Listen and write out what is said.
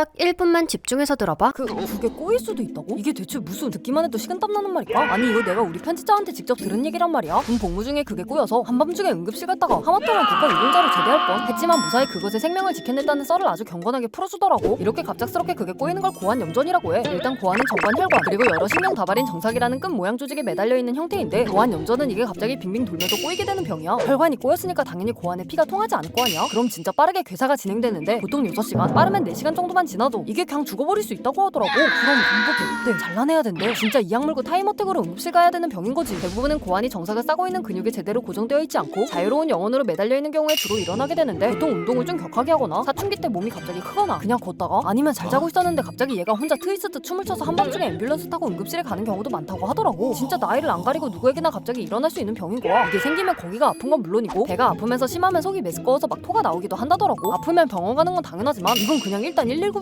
딱 1분만 집중해서 들어봐. 그 그게 꼬일 수도 있다고? 이게 대체 무슨 듣기만 해도 식은땀 나는 말일까? 아니 이거 내가 우리 편집자한테 직접 들은 얘기란 말이야. 군 복무 중에 그게 꼬여서 한밤중에 응급실 갔다가 하마터면 국가 유공자로 제대할 뻔. 했지만 무사히 그것에 생명을 지켜냈다는 썰을 아주 경건하게 풀어주더라고. 이렇게 갑작스럽게 그게 꼬이는 걸 고환 염전이라고 해. 일단 고환은 정관 혈관 그리고 여러 신경 다발인 정사기라는 끈 모양 조직에 매달려 있는 형태인데 고환 염전은 이게 갑자기 빙빙 돌면서 꼬이게 되는 병이야. 혈관이 꼬였으니까 당연히 고환에 피가 통하지 않을 거 아니야. 그럼 진짜 빠르게 괴사가 진행되는데 보통 6시간 빠르면 4시간 정도만 지나도 이게 그냥 죽어버릴 수 있다고 하더라고. 그럼 공복이 어때? 잘라내야 된대. 진짜 이약 물고 타임어택으로 응급실 가야 되는 병인 거지. 대부분은 고환이 정삭을 싸고 있는 근육에 제대로 고정되어 있지 않고 자유로운 영혼으로 매달려 있는 경우에 주로 일어나게 되는데 보통 운동을 좀 격하게 하거나 사춘기 때 몸이 갑자기 크거나 그냥 걷다가 아니면 잘 자고 있었는데 갑자기 얘가 혼자 트위스트 춤을 춰서 한밤중에 앰뷸런스 타고 응급실에 가는 경우도 많다고 하더라고. 진짜 나이를 안 가리고 누구에게나 갑자기 일어날 수 있는 병인 거야. 이게 생기면 거기가 아픈 건 물론이고 배가 아프면서 심하면 속이 메스꺼워서 막 토가 나오기도 한다더라고. 아프면 병원 가는 건 당연하지만 이건 그냥 일단 119